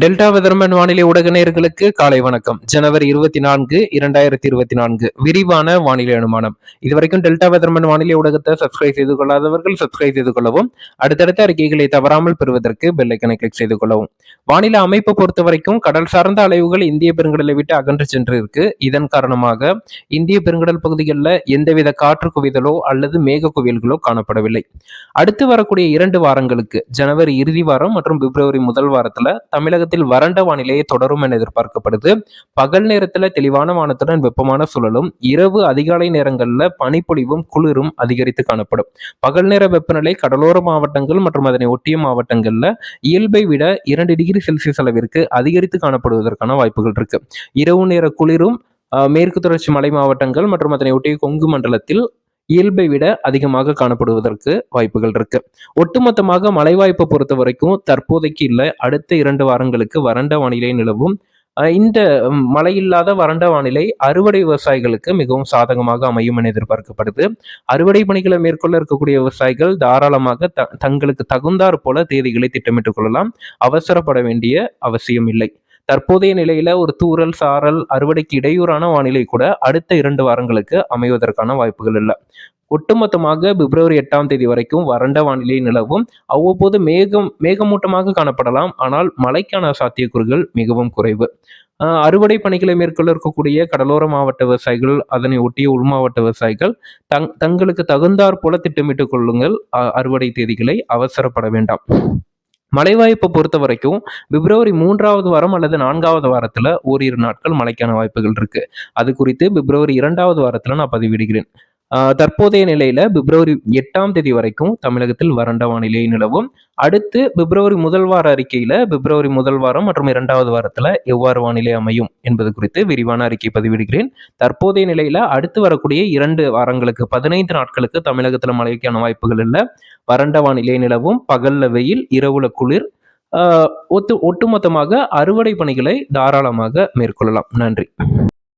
Delta weatherman வானிலை ஊடக நேர்களுக்கு காலை வணக்கம். ஜனவரி இருபத்தி நான்கு இரண்டாயிரத்தி இருபத்தி நான்கு. விரிவான வானிலை அனுமானம். இதுவரைக்கும் டெல்டா வெதர்மன் வானிலை ஊடகத்தை சப்ஸ்கிரைப் செய்து கொள்ளாதவர்கள் சப்ஸ்கிரைப் செய்து கொள்ளவும் அடுத்தடுத்த அறிக்கைகளை தவறாமல் பெறுவதற்கு பெல்லைக்கனை கிளிக் செய்து கொள்ளவும். வானிலை அமைப்பை பொறுத்த வரைக்கும் கடல் சார்ந்த அலைவுகள் இந்திய பெருங்கடலை விட்டு அகன்று சென்று இருக்கு இதன் காரணமாக இந்திய பெருங்கடல் பகுதிகளில் எந்தவித காற்று குவிதலோ அல்லது மேக குவியல்களோ காணப்படவில்லை. அடுத்து வரக்கூடிய இரண்டு வாரங்களுக்கு ஜனவரி இறுதி வாரம் மற்றும் பிப்ரவரி முதல் வாரத்தில் தமிழக தமிழகத்தில் வறண்ட வானிலையை தொடரும் என எதிர்பார்க்கப்படுது. பகல் நேரத்துல தெளிவான வானத்துடன் வெப்பமான சூழலும். இரவு அதிகாலை நேரங்கள்ல பனிப்பொழிவும் குளிரும் அதிகரித்து காணப்படும். பகல் நேர வெப்பநிலை கடலோர மாவட்டங்கள் மற்றும் அதனை ஒட்டிய மாவட்டங்கள்ல இயல்பை விட இரண்டு டிகிரி செல்சியஸ் அளவிற்கு அதிகரித்து காணப்படுவதற்கான வாய்ப்புகள் இருக்கு. இரவு நேர குளிரும் மேற்கு தொடர்ச்சி மலை மாவட்டங்கள் மற்றும் அதனை ஒட்டிய கொங்கு மண்டலத்தில் இயல்பை விட அதிகமாக காணப்படுவதற்கு வாய்ப்புகள் இருக்கு. ஒட்டுமொத்தமாக மழை வாய்ப்பை பொறுத்த வரைக்கும் தற்போதைக்கு இல்லை. அடுத்த இரண்டு வாரங்களுக்கு வறண்ட வானிலை நிலவும். இந்த மழையில்லாத மழை இல்லாத வறண்ட வானிலை அறுவடை விவசாயிகளுக்கு மிகவும் சாதகமாக அமையும் என எதிர்பார்க்கப்படுது. அறுவடை பணிகளை மேற்கொள்ள இருக்கக்கூடிய விவசாயிகள் தாராளமாக த தங்களுக்கு தகுந்தாற் போல தேதிகளை திட்டமிட்டுக் கொள்ளலாம். அவசரப்பட வேண்டிய அவசியம் இல்லை. தற்போதைய நிலையில ஒரு தூறல் சாரல் அறுவடைக்கு இடையூறான வானிலை கூட அடுத்த இரண்டு வாரங்களுக்கு அமைவதற்கான வாய்ப்புகள் இல்லை. ஒட்டுமொத்தமாக பிப்ரவரி எட்டாம் தேதி வரைக்கும் வறண்ட வானிலை நிலவும். அவ்வப்போது மேகம் மேகமூட்டமாக காணப்படலாம். ஆனால் மழைக்கான சாத்தியக்கூறுகள் மிகவும் குறைவு. ஆஹ் அறுவடை பணிகளை மேற்கொள்ள இருக்கக்கூடிய கடலோர மாவட்ட விவசாயிகள் அதனை ஒட்டிய உள் மாவட்ட விவசாயிகள் தங் தங்களுக்கு தகுந்தாற் போல திட்டமிட்டுக் கொள்ளுங்கள். அ- அறுவடை தேதிகளை அவசரப்பட வேண்டாம். மழை வாய்ப்பை பொறுத்த வரைக்கும் பிப்ரவரி மூன்றாவது வாரம் அல்லது நான்காவது வாரத்தில் ஓரிரு நாட்கள் மழைக்கான வாய்ப்புகள் இருக்குது அது குறித்து பிப்ரவரி இரண்டாவது வாரத்தில் நான் பதிவிடுகிறேன். தற்போதைய நிலையில பிப்ரவரி எட்டாம் தேதி வரைக்கும் தமிழகத்தில் வறண்ட வானிலை நிலவும். அடுத்து பிப்ரவரி முதல் வார அறிக்கையில பிப்ரவரி முதல் வாரம் மற்றும் இரண்டாவது வாரத்துல எவ்வாறு வானிலை அமையும் என்பது குறித்து விரிவான அறிக்கை பதிவிடுகிறேன். தற்போதைய நிலையில அடுத்து வரக்கூடிய இரண்டு வாரங்களுக்கு பதினைந்து நாட்களுக்கு தமிழகத்துல மழைக்கான வாய்ப்புகள் இல்லை. வறண்ட வானிலை நிலவும். பகல்ல வெயில் இரவுல குளிர். ஒத்து ஒட்டுமொத்தமாக அறுவடை பணிகளை தாராளமாக மேற்கொள்ளலாம். நன்றி.